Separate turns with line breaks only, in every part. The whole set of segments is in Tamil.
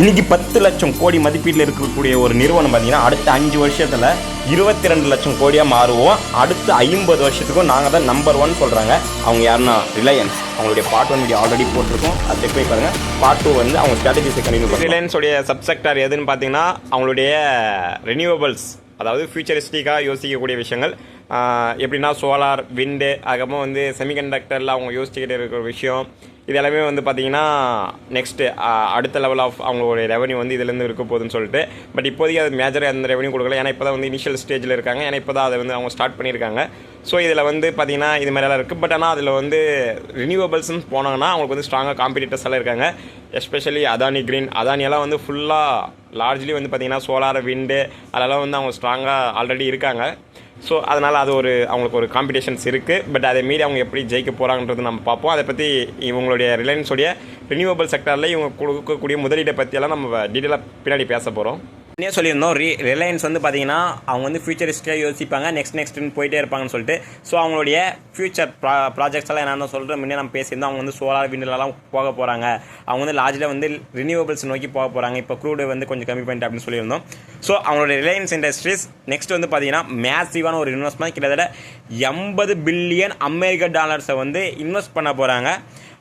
இன்றைக்கி பத்து லட்சம் கோடி மதிப்பீட்டில் இருக்கக்கூடிய ஒரு நிறுவனம் பார்த்திங்கன்னா அடுத்த அஞ்சு வருஷத்தில் இருபத்தி ரெண்டு லட்சம் கோடியாக மாறுவோம். அடுத்த ஐம்பது வருஷத்துக்கும் நாங்கள் தான் நம்பர் ஒன் சொல்கிறாங்க அவங்க யாருன்னா ரிலையன்ஸ். அவங்களுடைய பார்ட் ஒன் வீடியோ ஆல்ரெடி போட்டிருக்கோம். அது செக் பண்ணி பாருங்கள் பார்ட் டூ வந்து அவங்க ஸ்ட்ராட்டஜிஸை கண்டினியூ ரிலையன்ஸுடைய சப்செக்டர் எதுன்னு பார்த்தீங்கன்னா அவங்களுடைய ரெனியூவபிள்ஸ் அதாவது ஃபியூச்சரிஸ்டிக்காக யோசிக்கக்கூடிய விஷயங்கள். எப்படின்னா சோலார் விண்டு அதுக்கப்புறம் வந்து செமிகண்டக்டரில் அவங்க யோசிச்சுக்கிட்டு இருக்கிற விஷயம். இது எல்லாமே வந்து பார்த்தீங்கன்னா நெக்ஸ்ட்டு அடுத்த லெவல் ஆஃப் அவங்களுடைய ரெவன்யூ வந்து இதுலேருந்து இருக்க போகுதுன்னு சொல்லிட்டு. பட் இப்போதைக்கு அது மேஜராக அந்த ரெவன்யூ கொடுக்கல. ஏன்னா இப்போ தான் வந்து இனிஷியல் ஸ்டேஜில் இருக்காங்க. ஏன்னா இப்போ தான் அதை வந்து அவங்க ஸ்டார்ட் பண்ணியிருக்காங்க. ஸோ இதில் வந்து பார்த்திங்கன்னா இது மாதிரிலாம் இருக்குது பட் ஆனால் அதில் வந்து ரினியூவபிள்ஸ்னு போனாங்கன்னா அவங்களுக்கு வந்து ஸ்ட்ராங்காக காம்படிட்டர்ஸ் எல்லாம் இருக்காங்க. எஸ்பெஷலி அதானி கிரீன் அதானியெல்லாம் வந்து ஃபுல்லாக லார்ஜ்லி வந்து பார்த்திங்கன்னா சோலார் விண்டு அதெல்லாம் வந்து அவங்க ஸ்ட்ராங்காக ஆல்ரெடி இருக்காங்க. ஸோ அதனால் அது ஒரு அவங்களுக்கு ஒரு காம்படிஷன்ஸ் இருக்குது பட் அதை மீறி அவங்க எப்படி ஜெயிக்க போகிறாங்கன்றது நம்ம பார்ப்போம். அதை பற்றி இவங்களுடைய ரிலையன்ஸோடைய ரினியூவபிள் செக்டரில் இவங்க கொடுக்கக்கூடிய முதலீட்டை பற்றியெல்லாம் நம்ம டீட்டெயிலாக பின்னாடி பேச போகிறோம் முன்னே சொல்லியிருந்தோம். ரி ரிலையன்ஸ் வந்து பார்த்தீங்கன்னா அவங்க வந்து ஃபியூச்சரிஸ்டாக யோசிப்பாங்க. நெக்ஸ்ட் நெக்ஸ்ட்னு போயிட்டே இருப்பாங்கன்னு சொல்லிட்டு. ஸோ அவங்களுடைய ஃபியூச்சர் ப்ரா ப்ராஜெக்ட்ஸ் எல்லாம் என்னென்ன சொல்கிற முன்னே நம்ம பேசியிருந்தோம். அவங்க வந்து சோலார் விண்ட்லலாம் போக போகிறாங்க அவங்க வந்து லார்ஜில் வந்து ரினியூவபிள்ஸ் நோக்கி போக போகிறாங்க இப்போ க்ரூடு வந்து கொஞ்சம் கம்மி பண்ணிட்டு அப்படின்னு சொல்லியிருந்தோம். ஸோ அவங்களுடைய ரிலையன்ஸ் இண்டஸ்ட்ரீஸ் நெக்ஸ்ட் வந்து பார்த்தீங்கன்னா மேசிவான ஒரு இன்வெஸ்ட்மெண்ட் கிட்டத்தட்ட எண்பது பில்லியன் அமெரிக்க டாலர்ஸை வந்து இன்வெஸ்ட் பண்ண போகிறாங்க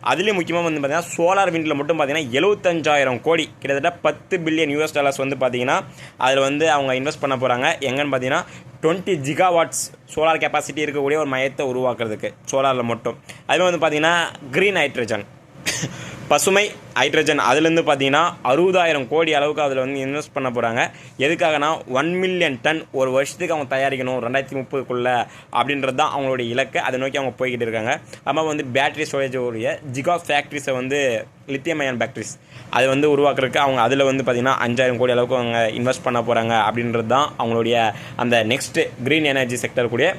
அதுலேயும் முக்கியமாக வந்து பார்த்திங்கன்னா சோலார் விண்டில் மட்டும் பார்த்தீங்கன்னா எழுபத்தஞ்சாயிரம் கோடி கிட்டத்தட்ட பத்து பில்லியன் யூஎஸ் டாலர்ஸ் வந்து பார்த்தீங்கன்னா அதில் வந்து அவங்க இன்வெஸ்ட் பண்ண போகிறாங்க எங்கன்னு பார்த்தீங்கன்னா டுவெண்ட்டி ஜிகாவாட்ஸ் சோலார் கெப்பாசிட்டி இருக்கக்கூடிய ஒரு மையத்தை உருவாக்குறதுக்கு சோலாரில் மட்டும். அதுமாதிரி வந்து பார்த்தீங்கன்னா க்ரீன் ஹைட்ரஜன் பசுமை ஹைட்ரஜன் அதுலேருந்து பார்த்தீங்கன்னா அறுபதாயிரம் கோடி அளவுக்கு அதில் வந்து இன்வெஸ்ட் பண்ண போகிறாங்க எதுக்காகனா ஒன் மில்லியன் டன் ஒரு வருஷத்துக்கு அவங்க தயாரிக்கணும் ரெண்டாயிரத்தி முப்பதுக்குள்ளே அப்படின்றது தான் அவங்களுடைய இலக்கு. அதை நோக்கி அவங்க போய்கிட்டு இருக்காங்க. அம்மா வந்து பேட்டரி ஸ்டோரேஜ் உடைய ஜிகா ஃபேக்ட்ரிஸை வந்து லித்தியம் அயன் பேட்டரிஸ் அது வந்து உருவாக்குறதுக்கு அவங்க அதில் வந்து பார்த்திங்கன்னா அஞ்சாயிரம் கோடி அளவுக்கு அவங்க இன்வெஸ்ட் பண்ண போகிறாங்க அப்படின்றது தான் அவங்களுடைய அந்த நெக்ஸ்ட் க்ரீன் எனர்ஜி செக்டர் கூடிய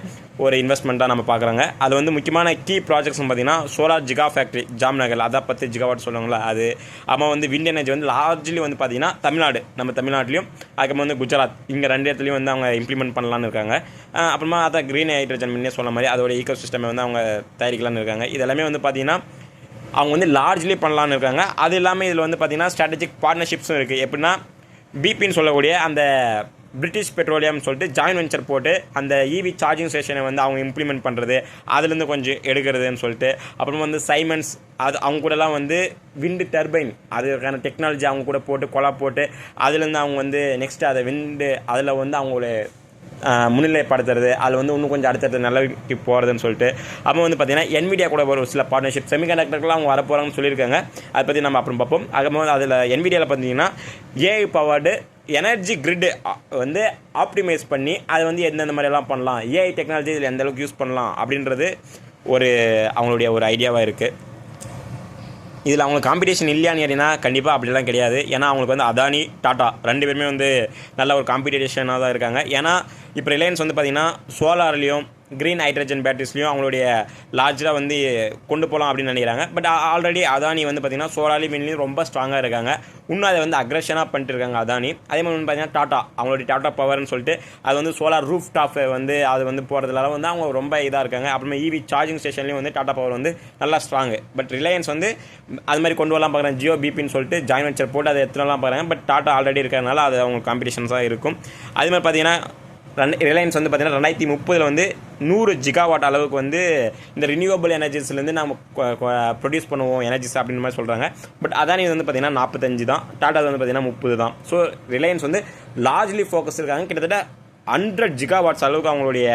ஒரு இன்வெஸ்ட்மெண்ட்டாக நம்ம பார்க்குறாங்க. அது வந்து முக்கியமான கீ ப்ராஜெக்ட்ஸ் பார்த்தீங்கன்னா சோலார் ஜிகா ஃபேக்ட்ரி ஜாம்நகர். அதை நாற்பத்தஞ்சு ஜிகாவாட் சொல்லுவாங்களா அது. அப்புறம் வந்து விண்ட் எனர்ஜி வந்து லார்ஜ்லி வந்து பார்த்தீங்கன்னா தமிழ்நாடு. நம்ம தமிழ்நாட்டிலையும் அதுக்கப்புறம் வந்து குஜராத். இங்கே ரெண்டு இடத்துலையும் வந்து அவங்க இம்ப்ளிமெண்ட் பண்ணலான்னு இருக்காங்க. அப்புறமா அதான் க்ரீன் ஹைட்ரஜன் முன்னே சொன்ன மாதிரி அதோட ஈக்கோ சிஸ்டமை வந்து அவங்க தயாரிக்கலாம்னு இருக்காங்க. இது எல்லாமே வந்து பார்த்தீங்கன்னா அவங்க வந்து லார்ஜ்லி பண்ணலான்னு இருக்காங்க. அது இல்லாமல் இதில் வந்து பார்த்தீங்கன்னா ஸ்ட்ராட்டஜிக் பார்ட்னர்ஷிப்ஸும் இருக்குது எப்படின்னா பிபின்னு சொல்லக்கூடிய அந்த பிரிட்டிஷ் பெட்ரோலியம் சொல்லிட்டு ஜாயின் வெஞ்சர் போட்டு அந்த இவி சார்ஜிங் ஸ்டேஷனை வந்து அவங்க இம்ப்ளிமெண்ட் பண்ணுறது அதுலேருந்து கொஞ்சம் எடுக்கிறதுன்னு சொல்லிட்டு அப்புறம் வந்து சைமன்ஸ் அது அவங்க கூடலாம் வந்து விண்டு டர்பைன் அதுக்கான டெக்னாலஜி அவங்க கூட போட்டு கொலா போட்டு அதுலேருந்து அவங்க வந்து நெக்ஸ்ட் அதை விண்டு அதில் வந்து அவங்களோட முன்னிலைப்படுத்துறது அதில் வந்து இன்னும் கொஞ்சம் அடுத்தடுத்த நிலைக்கு போகிறதுன்னு சொல்லிட்டு. அப்புறம் வந்து பார்த்திங்கன்னா என்விடியா கூட ஒரு சில பார்ட்னர்ஷிப் செமிகண்டக்டர்லாம் அவங்க வரப்போகிறாங்கன்னு சொல்லியிருக்காங்க. அதை பற்றி நம்ம அப்புறம் பார்ப்போம். அதுக்கப்புறம் அதில் என்விடியாவில் பார்த்தீங்கன்னா ஏஐ பவர்டு எனர்ஜி கிரிட்டு வந்து ஆப்டிமைஸ் பண்ணி அதை வந்து எந்தெந்த மாதிரியெல்லாம் பண்ணலாம் ஏஐ டெக்னாலஜி இதில் எந்த அளவுக்கு யூஸ் பண்ணலாம் அப்படின்றது ஒரு அவங்களுடைய ஒரு ஐடியாவாக இருக்குது இதில் அவங்களுக்கு காம்படிஷன் இல்லையான்னு கேட்டிங்கன்னா கண்டிப்பாக அப்படிலாம் கிடையாது. ஏன்னா அவங்களுக்கு வந்து அதானி டாட்டா ரெண்டு பேருமே வந்து நல்ல ஒரு காம்படிஷனாக தான் இருக்காங்க. ஏன்னா இப்போ ரிலையன்ஸ் வந்து பார்த்திங்கன்னா சோலார்லேயும் க்ரீன் ஹைட்ரஜன் பேட்டரிஸ்லையும் அவங்களுடைய லார்ஜாக வந்து கொண்டு போகலாம் அப்படின்னு நினைக்கிறாங்க. பட் ஆல்ரெடி அதானி வந்து பார்த்திங்கன்னா சோலாலி மின்லையும் ரொம்ப ஸ்ட்ராங்காக இருக்காங்க. இன்னும் அதை வந்து அக்ரஷனாக பண்ணிட்டு இருக்காங்க அதானி அதே மாதிரி வந்து பார்த்தீங்கன்னா டாட்டா அவங்களுடைய டாட்டா பவர்னு சொல்லிட்டு அது வந்து சோலார் ரூஃப் டாப் வந்து அது வந்து போகிறதுனால வந்து அவங்க ரொம்ப இதாக இருக்காங்க. அப்புறமா இவி சார்ஜிங் ஸ்டேஷன்லேயும் வந்து டாட்டா பவர் வந்து நல்லா ஸ்ட்ராங்கு பட் ரிலையன்ஸ் வந்து அது மாதிரி கொண்டு வரலாம் பார்க்குறாங்க ஜியோ பிபின்னு சொல்லிட்டு ஜாயின் வெஞ்சர் போட்டு அதை எத்தனைலாம் பார்க்குறாங்க பட் டாட்டா ஆல்ரெடி இருக்கிறதுனால அது அவங்க காம்படிஷன்ஸாக இருக்கும். அதே மாதிரி பார்த்தீங்கன்னா ரிலையன்ஸ் வந்து பார்த்தீங்கன்னா ரெண்டாயிரத்தி முப்பதில் வந்து நூறு ஜிகாவாட் அளவுக்கு வந்து இந்த ரினியூவபிள் எனர்ஜிஸ்லேருந்து நம்ம ப்ரொடியூஸ் பண்ணுவோம் எனர்ஜிஸ் அப்படின்ற மாதிரி சொல்கிறாங்க பட் அதானி வந்து பார்த்தீங்கன்னா நாற்பத்தஞ்சு தான். டாட்டா வந்து பார்த்தீங்கன்னா முப்பது தான். ஸோ ரிலையன்ஸ் வந்து லார்ஜ்லி ஃபோக்கஸ் இருக்காங்க. கிட்டத்தட்ட ஹண்ட்ரட் ஜிகாவாட்ஸ் அளவுக்கு அவங்களுடைய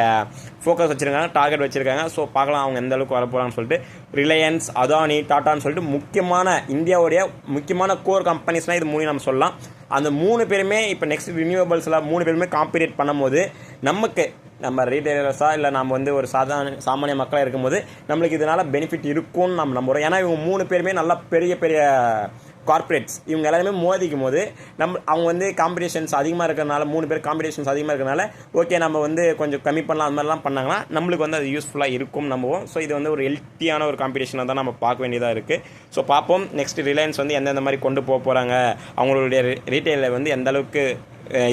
ஃபோக்கஸ் வச்சுருக்காங்க டார்கெட் வச்சுருக்காங்க. ஸோ பார்க்கலாம் அவங்க எந்த அளவுக்கு வரப்போகிறான்னு சொல்லிட்டு. ரிலையன்ஸ் அதானி டாட்டான்னு சொல்லிட்டு முக்கியமான இந்தியாவுடைய முக்கியமான கோர் கம்பெனிஸ்னால் இது மூணு நம்ம சொல்லலாம். அந்த மூணு பேருமே இப்போ நெக்ஸ்ட் ரினியூவபிள்ஸில் மூணு பேருமே காம்பீட் பண்ணும்போது நமக்கு நம்ம ரீட்டைலர்ஸாக இல்லை நம்ம வந்து ஒரு சாதாரண சாமானிய மக்களாக இருக்கும்போது நம்மளுக்கு இதனால் பெனிஃபிட் இருக்கும்னு நம்ம நம்புகிறோம் ஏன்னா இவங்க மூணு பேருமே நல்லா பெரிய பெரிய கார்ப்பரேட்ஸ் இவங்க எல்லாருமே மோதிக்கும் போது நம்ம அவங்க வந்து காம்படிஷன்ஸ் அதிகமாக இருக்கிறனால மூணு பேர் காம்படிஷன்ஸ் அதிகமாக இருக்கிறனால ஓகே நம்ம வந்து கொஞ்சம் கம்மி பண்ணலாம் அந்த மாதிரிலாம் பண்ணாங்கன்னா நம்மளுக்கு வந்து அது யூஸ்ஃபுல்லாக இருக்கும் நம்புவோம். ஸோ இது வந்து ஒரு ஹெல்த்தியான ஒரு காம்படிஷனாக தான் நம்ம பார்க்க வேண்டியதாக இருக்குது ஸோ பார்ப்போம். நெக்ஸ்ட் ரிலையன்ஸ் வந்து எந்தெந்த மாதிரி கொண்டு போக போகிறாங்க அவங்களுடைய ரீட்டெயிலில் வந்து எந்த அளவுக்கு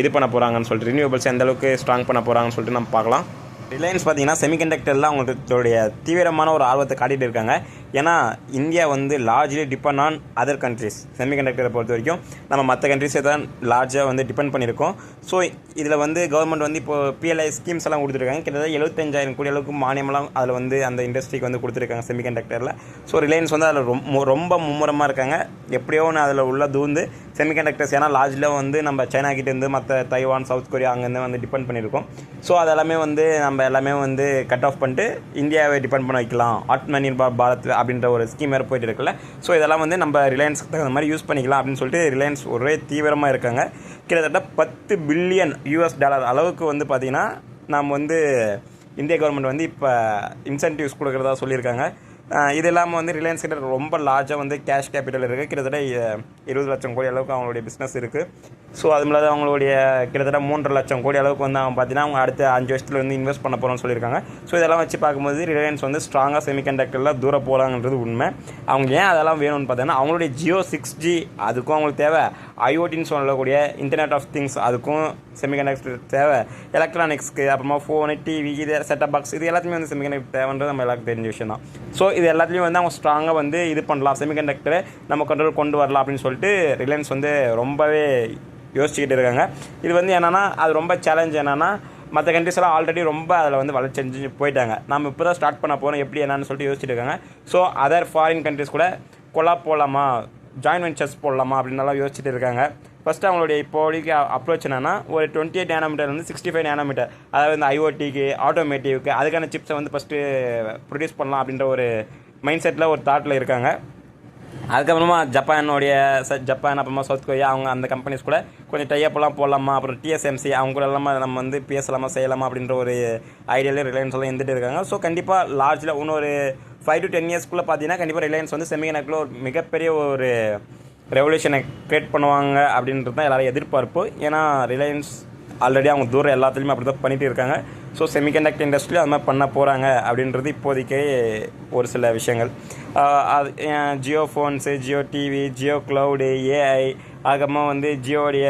இது பண்ண போகிறாங்கன்னு சொல்லிட்டு ரினியூவபிள்ஸ் எந்த அளவுக்கு ஸ்ட்ராங் பண்ண போகிறாங்கன்னு சொல்லிட்டு நம்ம பார்க்கலாம். ரிலையன்ஸ் பார்த்தீங்கன்னா செமிகண்டக்டரில் அவங்களுடைய தீவிரமான ஒரு ஆர்வத்தை காட்டிகிட்டு இருக்காங்க. ஏன்னா இந்தியா வந்து largely depend on other countries செமிகண்டக்டரை பொறுத்த வரைக்கும் நம்ம மற்ற கண்ட்ரிஸை தான் லார்ஜாக வந்து டிபெண்ட் பண்ணியிருக்கோம். ஸோ இதில் வந்து கவர்மெண்ட் வந்து இப்போ பிஎல்ஐ ஸ்கீம்ஸ் எல்லாம் கொடுத்துருக்காங்க. கிட்டத்தட்ட எழுபத்தஞ்சாயிரம் கோடி அளவுக்கு மானியமெல்லாம் அதில் வந்து அந்த இண்டஸ்ட்ரிக்கு வந்து கொடுத்துருக்காங்க செமிகண்டக்டரில் ஸோ ரிலையன்ஸ் வந்து அதில் ரொம்ப ரொம்ப மும்முரமாக இருக்காங்க. எப்படியோ ஒன்று அதில் உள்ள தூந்து செமிகண்டக்டர்ஸ் ஏன்னா லார்ஜில் வந்து நம்ம சைனா கிட்டேருந்து மற்ற தைவான் சவுத் கொரியா அங்கேருந்து வந்து டிபெண்ட் பண்ணியிருக்கோம். ஸோ அதெல்லாமே வந்து நம்ம எல்லாமே வந்து கட் ஆஃப் பண்ணிட்டு இந்தியாவை டிபெண்ட் பண்ண வைக்கலாம். ஆத்ம நிர்பார் பாரத் அப்படின்ற ஒரு ஸ்கீம் வேறு போயிட்டு இருக்குல்ல. ஸோ இதெல்லாம் வந்து நம்ம ரிலையன்ஸ்க்கு தகுந்த மாதிரி யூஸ் பண்ணிக்கலாம் அப்படின்னு சொல்லிட்டு ரிலையன்ஸ் ஒரே தீவிரமாக இருக்காங்க. கிட்டத்தட்ட பத்து பில்லியன் யூஎஸ் டாலர் அளவுக்கு வந்து பார்த்திங்கன்னா நாம் வந்து இந்திய கவர்மெண்ட் வந்து இப்போ இன்சென்டிவ்ஸ் கொடுக்குறதா சொல்லியிருக்காங்க. இது இல்லாமல் வந்து ரிலையன்ஸ் கிட்ட ரொம்ப லார்ஜாக வந்து கேஷ் கேபிட்டல் இருக்குது கிட்டத்தட்ட இருபது லட்சம் கோடி அளவுக்கு அவங்களுடைய பிஸ்னஸ் இருக்குது ஸோ அது இல்லாத அவங்களுடைய கிட்டத்தட்ட மூன்றரை லட்சம் கோடி அளவுக்கு வந்து அவங்க பார்த்தீங்கன்னா அவங்க அடுத்த அஞ்சு வருஷத்துல வந்து இன்வெஸ்ட் பண்ண போகிறோம்னு சொல்லியிருக்காங்க. ஸோ இதெல்லாம் வச்சு பார்க்கும்போது ரிலையன்ஸ் வந்து ஸ்ட்ராங்காக செமிகண்டக்டரில் தூரம் போகலாங்கிறது உண்மை. அவங்க ஏன் அதெல்லாம் வேணும்னு பார்த்தீங்கன்னா அவங்களுடைய ஜியோ சிக்ஸ் ஜி அதுக்கும் அவங்களுக்கு தேவை. ஐஓடின்னு சொல்லக்கூடிய இன்டர்நெட் ஆஃப் திங்ஸ் அதுக்கும் செமிகண்டக்டர் தேவை. எலக்ட்ரானிக்ஸ்க்கு அப்புறமா ஃபோனு டிவி இது செட்டப் பாக்ஸ் இது எல்லாத்தையுமே வந்து செமிகண்டக்டர் தேவைன்றது நம்ம எல்லாருக்கும் தெரிஞ்ச விஷயம் தான். ஸோ இது எல்லாத்துலேயும் வந்து அவங்க ஸ்ட்ராங்காக வந்து இது பண்ணலாம். செமிகண்டக்டரை நம்ம கண்ட்ரோல் கொண்டு வரலாம் அப்படின்னு சொல்லிட்டு ரிலையன்ஸ் வந்து ரொம்பவே யோசிச்சுக்கிட்டு இருக்காங்க. இது வந்து என்னென்னா அது ரொம்ப சேலஞ்ச் என்னென்னா மற்ற கண்ட்ரிஸ் எல்லாம் ஆல்ரெடி ரொம்ப அதில் வந்து வளர்ச்சி அடைஞ்சு போயிட்டாங்க. நம்ம இப்போ தான் ஸ்டார்ட் பண்ண போகிறோம் எப்படி என்னன்னு சொல்லிட்டு யோசிச்சுட்டு இருக்காங்க. ஸோ அதர் ஃபாரின் கண்ட்ரிஸ் கூட கொலா போகலாமா ஜாயின் வெஞ்சர்ஸ் போடலாமா அப்படின்னலாம் யோசிச்சுட்டு இருக்காங்க. ஃபஸ்ட்டு அவங்களுடைய இப்போதைக்கு அப்ரோச் என்னன்னா ஒரு டுவெண்ட்டி எயிட் நேனோமீட்டர்லேருந்து வந்து சிக்ஸ்டி ஃபைவ் நேனோமீட்டர் அதாவது இந்த ஐஓடிக்கு ஆட்டோமேட்டிவ்க்கு அதுக்கான சிப்ஸை வந்து ஃபஸ்ட்டு ப்ரொடியூஸ் பண்ணலாம் அப்படின்ற ஒரு மைண்ட் செட்டில் ஒரு தாட்டில் இருக்காங்க. அதுக்கப்புறமா ஜப்பானுடைய ச- ஜப்பான் அப்புறமா சவுத் கொரியா அவங்க அந்த கம்பெனிஸ் கூட கொஞ்சம் டைப்பெல்லாம் போடலாமா அப்புறம் டிஎஸ்எம்சி அவங்க கூட எல்லாமே நம்ம வந்து பேசலாமா செய்யலாமா அப்படின்ற ஒரு ஐடியாலே ரிலையன்ஸ் எல்லாம் இருந்துகிட்டு இருக்காங்க. ஸோ கண்டிப்பாக லார்ஜில் இன்னொரு ஃபைவ் டு டென் இயர்ஸ்க்குள்ளே பார்த்தீங்கன்னா கண்டிப்பாக ரிலையன்ஸ் வந்து செமிகனக்கில் ஒரு மிகப்பெரிய ஒரு ரெவல்யூஷனை க்ரியேட் பண்ணுவாங்க அப்படின்றது தான் எல்லாரும் எதிர்பார்ப்பு. ஏன்னா ரிலையன்ஸ் ஆல்ரெடி அவங்க தூரம் எல்லாத்துலேயுமே அப்படி தான் பண்ணிகிட்டு இருக்காங்க. ஸோ செமிகண்டக்டர் இண்டஸ்ட்ரியில் அது மாதிரி பண்ண போகிறாங்க அப்படின்றது இப்போதைக்கே ஒரு சில விஷயங்கள். அது Jio phones Jio TV Jio cloud AI அதுக்கப்புறமா வந்து ஜியோடைய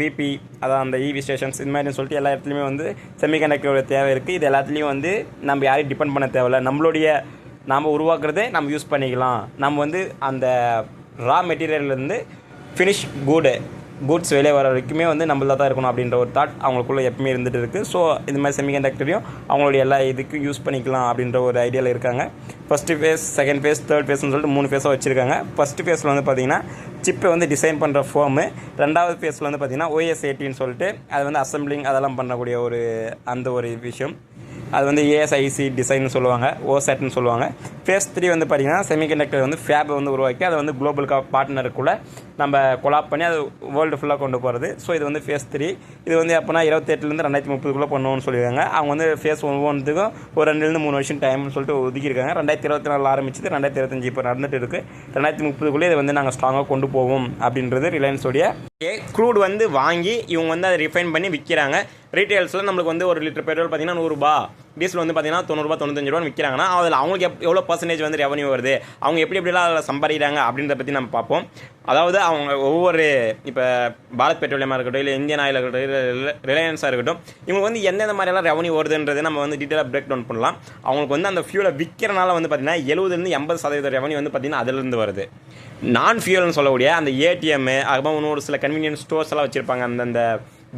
பிபி அதான் அந்த இவி ஸ்டேஷன்ஸ் இது மாதிரி சொல்லிட்டு எல்லா இடத்துலையுமே வந்து செமிகண்டக்டரோட தேவை இருக்குது இது எல்லாத்துலேயும் வந்து நம்ம யாரையும் டிபெண்ட் பண்ண தேவையில்ல. நம்மளுடைய நாம் உருவாக்குறதே நம்ம யூஸ் பண்ணிக்கலாம். நம்ம வந்து அந்த ரா மெட்டீரியல்லேருந்து ஃபினிஷ் கூடு கூட்ஸ் வெளியே வர வரைக்குமே வந்து நம்மள தான் இருக்கணும் அப்படின்ற ஒரு தாட் அவங்களுக்குள்ளே எப்பவுமே இருந்துகிட்டு இருக்குது ஸோ இந்த மாதிரி செமிகண்டக்டரையும் அவங்களுடைய எல்லா இதுக்கும் யூஸ் பண்ணிக்கலாம் அப்படின்ற ஒரு ஐடியாவில் இருக்காங்க. First phase second phase third ஃபேஸ்னு சொல்லிட்டு மூணு ஃபேஸாக வச்சுருக்காங்க. ஃபஸ்ட்டு ஃபேஸில் வந்து பார்த்திங்கன்னா சிப்பை வந்து டிசைன் பண்ணுற ஃபோமு ரெண்டாவது ஃபேஸில் வந்து பார்த்திங்கன்னா ஓஎஸ் எயிட்டின்னு சொல்லிட்டு அது வந்து அசம்பிளிங் அதெல்லாம் பண்ணக்கூடிய ஒரு அந்த ஒரு விஷயம். அது வந்து ஏஎஸ்ஐசி டிசைன் சொல்லுவாங்க ஓசெட்னு சொல்லுவாங்க. ஃபேஸ் த்ரீ வந்து பார்த்தீங்கன்னா செமிகண்டக்டர் வந்து ஃபேபை வந்து உருவாக்கி அதை வந்து குளோபல் பார்ட்னருக்குள்ளே நம்ம கொலாப் பண்ணி அது வேர்ல்டு ஃபுல்லாக கொண்டு போகிறது ஸோ இது வந்து ஃபேஸ் த்ரீ இது வந்து எப்போனா இருபத்தெட்டுலேருந்து ரெண்டாயிரத்தி முப்பதுக்குள்ளே பண்ணுவோம்னு சொல்லியிருக்காங்க. அவங்க வந்து ஃபேஸ் ஒவ்வொன்றுத்துக்கும் ஒரு ரெண்டுலேருந்து மூணு வருஷம் டைம்னு சொல்லிட்டு ஒதுக்கியிருக்காங்க. ரெண்டாயிரத்தி இருபத்தி நாலு ஆரம்பிச்சது ரெண்டாயிரத்தி இருபத்தஞ்சி இப்போ நடந்துட்டு இருக்குது ரெண்டாயிரத்தி முப்பதுக்குள்ளே இதை வந்து நாங்கள் ஸ்ட்ராங்காக கொண்டு போவோம் அப்படின்றது ரிலையன்ஸோடைய க்ரூட் வந்து வாங்கி இவங்க வந்து அதை ரிஃபைன் பண்ணி விற்கிறாங்க ரீட்டெயில்ஸில் நம்மளுக்கு வந்து ஒரு லிட்டர் பெட்ரோல் பார்த்தீங்கன்னா நூறுரூபா டீசல் வந்து பார்த்தீங்கன்னா தொண்ணூறுபா தொண்ணூத்தஞ்சு ரூபா விற்கிறாங்கன்னா அதில் அவங்களுக்கு எப் எவ்வளோ பர்சன்டேஜ் வந்து ரெவன்யூ வருது? அவங்க எப்படி எப்படிலாம் அதில் சம்பாதிக்கிறாங்க அப்படின்றத பற்றி நம்ம பார்ப்போம். அதாவது அவங்க ஒவ்வொரு இப்போ பாரத் பெட்ரோலியமாக இருக்கட்டும் இல்லை இந்தியன் ஆயில் இருக்கட்டும் இல்லை ரிலையன்ஸாக இருக்கட்டும் இவங்க வந்து எந்தெந்த மாதிரியெல்லாம் ரெவன்யூ வருதுன்றது நம்ம வந்து டீட்டெயிலாக பிரேக் டவுன் பண்ணலாம். அவங்களுக்கு வந்து அந்த ஃபியூலை விற்கிறனால வந்து பார்த்திங்கன்னா எழுபதுலேருந்து எண்பது சதவீத ரெவன்யூ வந்து பார்த்தீங்கன்னா அதிலிருந்து வருது. நான் ஃபியூல்னு சொல்லக்கூடிய அந்த ஏடிஎம்மு அதுக்கப்புறம் இன்னும் ஒரு சில கன்வீனியன்ஸ் ஸ்டோர்ஸ் எல்லாம் வச்சுருப்பாங்க. அந்தந்த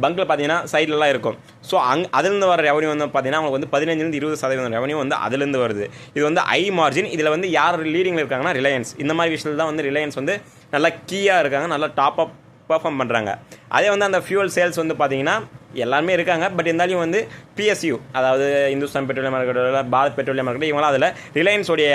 பங்கில் பார்த்தீங்கன்னா சைட்லலாம் இருக்கும். ஸோ அங் அதுலேருந்து வர ரெவன்யூ வந்து பார்த்தீங்கன்னா அவங்களுக்கு வந்து பதினஞ்சுலேருந்து இருபது சதவீதம் ரெவன்யூ வந்து அதுலேருந்து வருது. இது வந்து ஐ மார்ஜின் இதில் வந்து யார் லீடிங்கில் இருக்காங்கன்னா ரிலையன்ஸ் இந்த மாதிரி விஷயத்தில் தான் வந்து ரிலையன்ஸ் வந்து நல்லா கீயாக இருக்காங்க நல்லா டாப் அப் பர்ஃபார்ம் பண்ணுறாங்க அதே வந்து அந்த ஃபியூல் சேல்ஸ் வந்து பார்த்தீங்கன்னா எல்லாருமே இருக்காங்க. பட் இருந்தாலும் வந்து பிஎஸ்யூ அதாவது இந்துஸ்தான் பெட்ரோலியமாக இருக்கட்டும் இல்லை பாரத் பெட்ரோலியமாக இருக்கட்டும் இவங்களாம் அதில் ரிலையன்ஸோடைய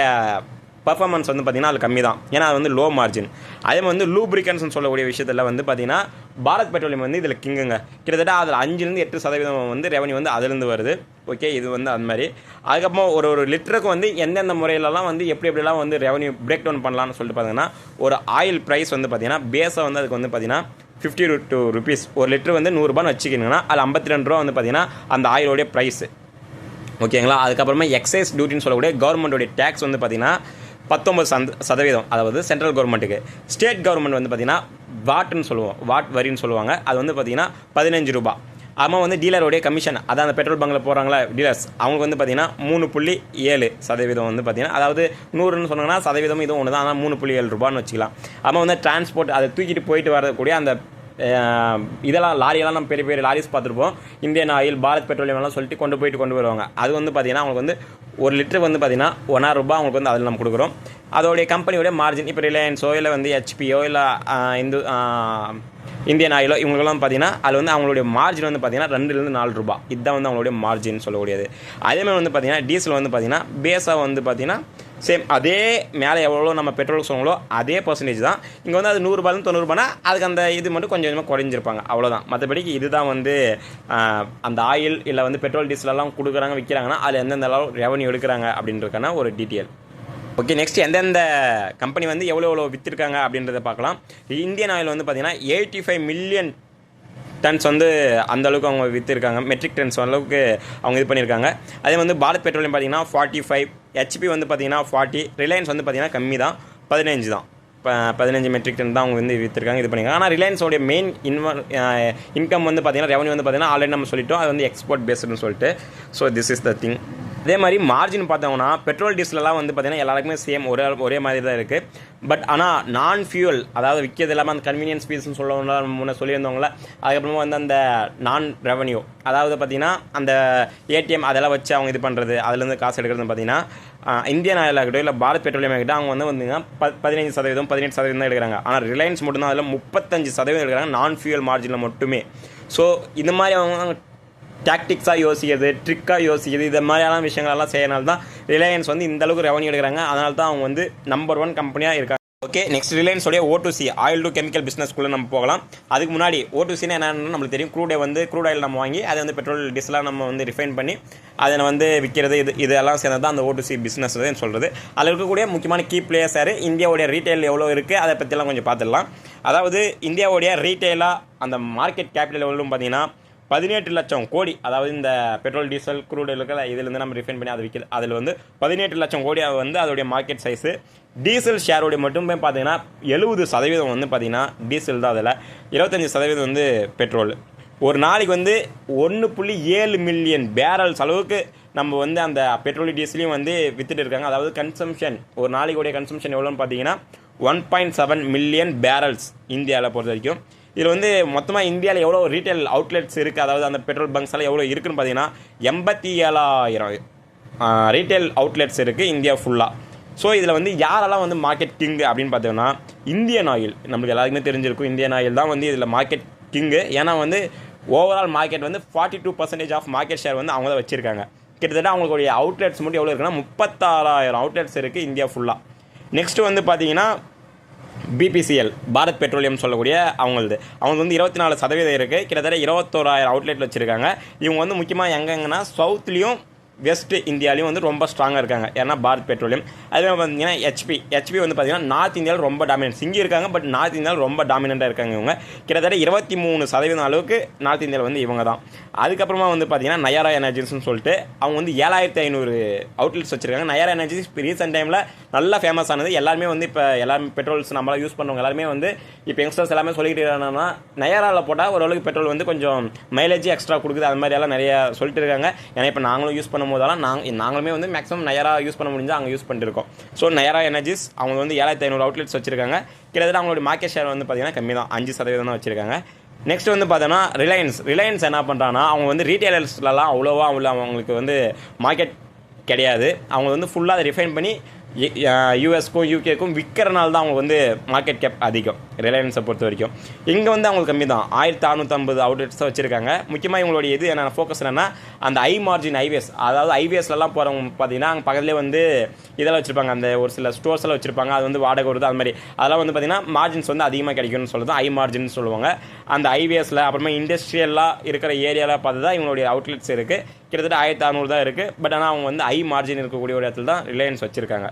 பர்ஃபார்மன்ஸ் வந்து பார்த்தீங்கன்னா அது கம்மி தான் ஏன்னா அது வந்து லோ மார்ஜின் அதே மாதிரி வந்து லூப்ரிகன்ஸ்னு சொல்லக்கூடிய விஷயத்தில் வந்து பார்த்தீங்கன்னா பாரத் பெட்ரோலியம் வந்து இதில் கிங்குங்க கிட்டத்தட்ட அதில் அஞ்சுலேருந்து எட்டு சதவீதம் வந்து ரெவன்யூ வந்து அதுலேருந்து வருது. ஓகே இது வந்து அது மாதிரி. அதுக்கப்புறம் ஒரு ஒரு லிட்டருக்கு வந்து எந்தெந்த முறையிலலாம் வந்து எப்படி எப்படிலாம் வந்து ரெவன்யூ பிரேக் டவுன் பண்ணலான்னு சொல்லிட்டு பார்த்தீங்கன்னா ஒரு ஆயில் ப்ரைஸ் வந்து பார்த்தீங்கன்னா பேஸை வந்து அதுக்கு வந்து பார்த்தீங்கன்னா ஃபிஃப்டி டூ ருபீஸ் ஒரு லிட்டர் வந்து நூறுரூபான்னு வச்சுக்கிங்கன்னா அதில் ஐம்பத்தி ரெண்டு ரூபா வந்து பார்த்திங்கன்னா அந்த ஆயிலோடைய ப்ரைஸு ஓகேங்களா அதுக்கப்புறமா எக்ஸைஸ் டியூட்டின்னு சொல்லக்கூடிய கவர்மெண்ட்டோடைய டேக்ஸ் வந்து பார்த்தீங்கன்னா பத்தொம்பது சந்த சதவீதம். அதாவது சென்ட்ரல் கவர்மெண்ட்டுக்கு ஸ்டேட் கவர்மெண்ட் வந்து பார்த்தீங்கன்னா வாட்னு சொல்லுவோம். வாட் வரின்னு சொல்லுவாங்க. அது வந்து பார்த்தீங்கன்னா பதினஞ்சு ரூபா. அவன் வந்து டீலருடைய கமிஷன் அதான் அந்த பெட்ரோல் பங்கில் போகிறாங்களா டீலர்ஸ் அவங்களுக்கு வந்து பார்த்தீங்கன்னா மூணு புள்ளி ஏழு சதவீதம் வந்து பார்த்தீங்கன்னா அதாவது நூறுன்னு சொன்னாங்கன்னா சதவீதம் இதுவும் ஒன்று தான் ஆனால் மூணு புள்ளி ஏழு ரூபான்னு வச்சுக்கலாம். அவன் வந்து டிரான்ஸ்போர்ட் அதை தூக்கிட்டு போயிட்டு வரக்கூடிய அந்த இதெல்லாம் லாரியெல்லாம் நம்ம பெரிய பெரிய லாரிஸ் பார்த்துருப்போம். இந்தியன் ஆயில் பாரத் பெட்ரோலியம் எல்லாம் சொல்லிட்டு கொண்டு போயிட்டு கொண்டு வருவாங்க. அது வந்து பார்த்தீங்கன்னா அவங்களுக்கு வந்து ஒரு லிட்டர் வந்து பார்த்திங்கன்னா ஒன்றா ரூபாய் அவங்களுக்கு வந்து அதில் நம்ம கொடுக்குறோம். அதோடைய கம்பெனியோட மார்ஜின் இப்போ ரிலையன்ஸோ இல்லை வந்து ஹெச்பியோ இல்லை இந்து இந்தியன் ஆயிலோ இவங்களுக்கெல்லாம் பார்த்தீங்கன்னா அதில் வந்து அவங்களுடைய மார்ஜின் வந்து பார்த்தீங்கன்னா ரெண்டுலேருந்து நாலு ரூபாய். இதுதான் வந்து அவங்களுடைய மார்ஜின் சொல்லக்கூடியது. அதேமாதிரி வந்து பார்த்தீங்கன்னா டீசல் வந்து பார்த்தீங்கன்னா பேஸாக வந்து பார்த்தீங்கன்னா சேம் அதே மேலே எவ்வளோ நம்ம பெட்ரோல் சொன்னாங்களோ அதே பர்சன்டேஜ் தான். இங்கே வந்து அது நூறுரூபாயிலும் தொண்ணூறுபானா அதுக்கு அந்த இது மட்டும் கொஞ்சம் கொஞ்சமாக குறைஞ்சிருப்பாங்க. அவ்வளோதான் மற்றபடிக்கு இதுதான் வந்து அந்த ஆயில் இல்லை வந்து பெட்ரோல் டீசல் எல்லாம் கொடுக்குறாங்க விற்கிறாங்கன்னா அதில் எந்தெந்த அளவு ரெவன்யூ எடுக்கிறாங்க அப்படின்றதுக்கான ஒரு டீட்டெயில் ஓகே நெக்ஸ்ட் எந்தெந்த கம்பெனி வந்து எவ்வளோ எவ்வளோ விற்றுருக்காங்க அப்படின்றத பார்க்கலாம். இந்தியன் ஆயில் வந்து பார்த்தீங்கன்னா எயிட்டி ஃபைவ் மில்லியன் டன்ஸ் வந்து அந்த அளவுக்கு அவங்க விற்றுருக்காங்க மெட்ரிக் டன்ஸ் அளவுக்கு அவங்க இது பண்ணியிருக்காங்க அதே வந்து பாரத் பெட்ரோலியம் பார்த்தீங்கன்னா ஃபார்ட்டி ஃபைவ் ஹெச்பி வந்து பார்த்தீங்கன்னா ஃபார்ட்டி ரிலையன்ஸ் வந்து பார்த்திங்கன்னா கம்மி தான் பதினஞ்சு தான். இப்போ பதினஞ்சு மெட்ரிக் டன் தான் அவங்க வந்து விற்றுருக்காங்க இது பண்ணியிருக்காங்க ஆனால் ரிலையன்ஸோடைய மெயின் இன்வ இன்கம் வந்து பார்த்தீங்கன்னா ரெவன்யூ வந்து பார்த்தீங்கன்னா ஆல்ரெடி நம்ம சொல்லிட்டோம். அது வந்து எக்ஸ்போர்ட் பேஸ்டுன்னு சொல்லிட்டு. So this is the thing அதே மாதிரி மார்ஜின் பார்த்தோம்னா பெட்ரோல் டீசலெலாம் வந்து பார்த்தீங்கன்னா எல்லாருக்குமே சேம் ஒரே ஒரே மாதிரி தான் இருக்குது பட் ஆனால் நான் ஃபியூல் அதாவது விற்கிறது இல்லாமல் அந்த கன்வீனியன்ஸ் ஃபீஸ்னு சொல்லுவோம்ல முன்னே சொல்லியிருந்தவங்கள அதுக்கப்புறமா வந்து அந்த நான் ரெவன்யூ அதாவது பார்த்தீங்கன்னா அந்த ஏடிஎம் அதெல்லாம் வச்சு அவங்க இது பண்ணுறது அதுலேருந்து காசு எடுக்கிறது பார்த்தீங்கன்னா இந்தியன் ஆயில் ஆகட்டும் இல்லை பாரத் பெட்ரோலியம் ஆகட்டும் அவங்க வந்து வந்தீங்கன்னா பதினைஞ்சு சதவீதம் பதினெட்டு சதவீதம் தான் எடுக்கிறாங்க. ஆனால் ரிலையன்ஸ் மட்டும்தான் அதில் முப்பத்தஞ்சு சதவீதம் எடுக்கிறாங்க நான் ஃபியூல் மார்ஜினில் மட்டுமே. ஸோ இந்த மாதிரி அவங்க டாக்டிக்ஸாக யோசிக்கிறது ட்ரிக்காக யோசிக்கிறது இது மாதிரியான விஷயங்களெல்லாம் செய்யறனால தான் ரிலையன்ஸ் வந்து இந்த அளவுக்கு ரெவன்யூ எடுக்கிறாங்க. அதனால தான் அவங்க வந்து நம்பர் ஒன் கம்பெனியாக இருக்காங்க. Okay next ரிலையன்ஸோடைய O to C oil to chemical பிஸ்னஸ்க்குள்ளே நம்ம போகலாம். அதுக்கு முன்னாடி ஓ டு சினா என்னென்னு நம்மளுக்கு தெரியும். க்ரூடை வந்து க்ரூட் ஆயில் நம்ம வாங்கி அதை வந்து பெட்ரோல் டீசலாக நம்ம வந்து ரிஃபைன் பண்ணி அதை வந்து விற்கிறது இது இதெல்லாம் சேர்ந்தது தான் அந்த ஓ டு சி பிஸ்னஸ் சொல்கிறது அதில் இருக்கக்கூடிய முக்கியமான கீ பிளேயர்ஸ் யார்? இந்தியாவுடைய ரீட்டைல் எவ்வளோ இருக்குது அதை பற்றிலாம் கொஞ்சம் பார்த்துடலாம். அதாவது இந்தியாவுடைய ரீட்டைலாக அந்த மார்க்கெட் கேபிட்டல் எவ்வளோன்னு பார்த்தீங்கன்னா பதினெட்டு லட்சம் கோடி அதாவது இந்த பெட்ரோல் டீசல் குரூட் இருக்கிற இதுலேருந்து நம்ம ரிஃபைன் பண்ணி அதை விற்கிறது அதில் வந்து பதினெட்டு லட்சம் கோடி வந்து அதோடைய மார்க்கெட் சைஸு டீசல் ஷேரோடைய மட்டுமே பார்த்தீங்கன்னா எழுபது சதவீதம் வந்து பார்த்தீங்கன்னா டீசல் தான் அதில். இருபத்தஞ்சி சதவீதம் வந்து பெட்ரோல். ஒரு நாளைக்கு வந்து ஒன்று புள்ளி ஏழு மில்லியன் பேரல்ஸ் அளவுக்கு நம்ம வந்து அந்த பெட்ரோல் டீசலையும் வந்து வித்துட்டு இருக்காங்க. அதாவது கன்சம்ஷன் ஒரு நாளைக்குடைய கன்சம்ஷன் எவ்வளோன்னு பார்த்தீங்கன்னா one point seven million barrels இந்தியாவில் பொறுத்த வரைக்கும். இதில் வந்து மொத்தமாக இந்தியாவில் எவ்வளோ ரீட்டைல் அவுட்லெட்ஸ் இருக்குது அதாவது அந்த பெட்ரோல் பங்க்ஸ் எல்லாம் எவ்வளோ இருக்குன்னு பார்த்தீங்கன்னா எண்பத்தி ஏழாயிரம் ரீட்டைல் அவுட்லெட்ஸ் இருக்குது இந்தியா ஃபுல்லாக ஸோ இதில் வந்து யாரெல்லாம் வந்து மார்க்கெட் கிங் அப்படின்னு பார்த்தோம்னா இந்தியன் ஆயில் நம்மளுக்கு எல்லாருக்குமே தெரிஞ்சிருக்கும் இந்தியன் ஆயில் தான் வந்து இதில் மார்க்கெட் கிங்கு ஏன்னா வந்து ஓவரால் மார்க்கெட் வந்து forty two percentage of market share வந்து அவங்க தான் வச்சிருக்காங்க. கிட்டத்தட்ட அவங்களுடைய அவுட்லெட்ஸ் மட்டும் எவ்வளோ இருக்குன்னா முப்பத்தாறாயிரம் அவுட்லெட்ஸ் இருக்குது இந்தியா ஃபுல்லாக நெக்ஸ்ட்டு வந்து பார்த்தீங்கன்னா பிபிசிஎல் பாரத் பெட்ரோலியம் சொல்லக்கூடிய அவங்களது. அவங்க வந்து இருபத்தி நாலு சதவீதம் இருக்குது கிட்டத்தட்ட இருபத்தோராயிரம் அவுட்லெட் வச்சுருக்காங்க. இவங்க வந்து முக்கியமாக எங்கெங்கன்னா சவுத்லேயும் வெஸ்ட் இந்தியாலையும் வந்து ரொம்ப ஸ்ட்ராங்காக இருக்காங்க. ஏன்னா பாரத் பெட்ரோலியம். அதே மாதிரி பார்த்தீங்கன்னா ஹெச்பி ஹெச்பி வந்து பார்த்தீங்கன்னா நார்த் இந்தியாவில் ரொம்ப டாமினன்ஸ் இங்கே இருக்காங்க பட் நார்த் இந்தியாவில் ரொம்ப டாமினண்ட்டாக இருக்காங்க இவங்க. கிட்டத்தட்ட இருபத்தி மூணு சதவீதம் அளவுக்கு நார்த் இந்தியாவில் வந்து இவங்க தான். அதுக்கப்புறமா வந்து பார்த்தீங்கன்னா நயாரா எனர்ஜிஸ்னு சொல்லிட்டு அவங்க வந்து ஏழாயிரத்தி ஐநூறு அவுட்லெட்ஸ் வச்சுருக்காங்க. நயாரா எனர்ஜிஸ் ரீசெண்ட் டைமில் நல்லா ஃபேமஸ் ஆனது. எல்லாருமே வந்து இப்போ எல்லாருமே பெட்ரோல்ஸ் நம்மளாம் யூஸ் பண்ணுறவங்க எல்லாருமே வந்து இப்போ யங்ஸ்டர்ஸ் எல்லாமே சொல்லிக்கிட்டு இருக்காங்கன்னா நயாராவில் போட்டால் ஓரளவுக்கு பெட்ரோல் வந்து கொஞ்சம் மைலேஜ் எக்ஸ்ட்ரா கொடுக்குது. அது மாதிரி எல்லாம் நிறைய சொல்லிட்டு இருக்காங்க. ஏன்னா இப்போ நாங்களும் யூஸ் பண்ணும் போதெல்லாம் நாங்கள் நாங்களுமே வந்து மேக்ஸிமம் நயரா யூஸ் பண்ண முடிஞ்சால் அங்கே யூஸ் பண்ணிட்டு இருக்கோம் ஸோ நயரா எனர்ஜிஸ் அவங்க வந்து ஏழாயிரத்தி ஐநூறு அவுட்லெட்ஸ் வச்சிருக்காங்க. கிட்டத்தட்ட அவங்களோட மார்க்கெட் ஷேர் வந்து பார்த்தீங்கன்னா கம்மி தான். அஞ்சு சதவீதம் தான் வச்சிருக்காங்க. நெக்ஸ்ட் வந்து பார்த்தோன்னா ரிலையன்ஸ் ரிலையன்ஸ் என்ன பண்ணுறாங்கன்னா அவங்க வந்து ரீட்டைலர்ஸ்லலாம் அவ்வளோவா அவ்வளோ அவங்களுக்கு வந்து மார்க்கெட் கிடையாது. அவங்க வந்து ஃபுல்லாக அதை ரிஃபைன் பண்ணி யூஎஸ்க்கும் யூகேக்கும் விற்கிறனால தான் அவங்க வந்து மார்க்கெட் கேப் அதிகம். ரிலையன்ஸை பொறுத்த வரைக்கும். இங்கே வந்து அவங்களுக்கு கம்மி தான் ஆயிரத்தி அறுநூற்றம்பது அவுட்லெட்ஸாக வச்சுருக்காங்க. முக்கியமாக இவங்களுடைய இது என்ன ஃபோக்கஸ் என்னென்னா அந்த ஐ மார்ஜின் ஐவேஸ் அதாவது ஐவேஸ்லலாம் போகிறவங்க பார்த்தீங்கன்னா அங்கே பக்கத்துலேயே வந்து இதெல்லாம் வச்சுருப்பாங்க. அந்த ஒரு சில ஸ்டோர்ஸ் எல்லாம் வச்சுருப்பாங்க. அது வந்து வாடகை வருது அது மாதிரி. அதெல்லாம் வந்து பார்த்தீங்கன்னா மார்ஜின்ஸ் வந்து அதிகமாக கிடைக்கும்னு சொல்லுறது ஐ மார்ஜின் சொல்லுவாங்க. அந்த ஐவேஸில் அப்புறமா இண்டஸ்ட்ரியலாக இருக்கிற ஏரியாவில் பார்த்து தான் இவங்களுடைய அவுட்லெட்ஸ் இருக்குது கிட்டத்தட்ட ஆயிரத்தி அறநூறு தான் இருக்குது பட் ஆனால் அவங்க வந்து ஐ மார்ஜின் இருக்கக்கூடிய ஒரு இடத்துல தான் ரிலையன்ஸ் வச்சுருக்காங்க.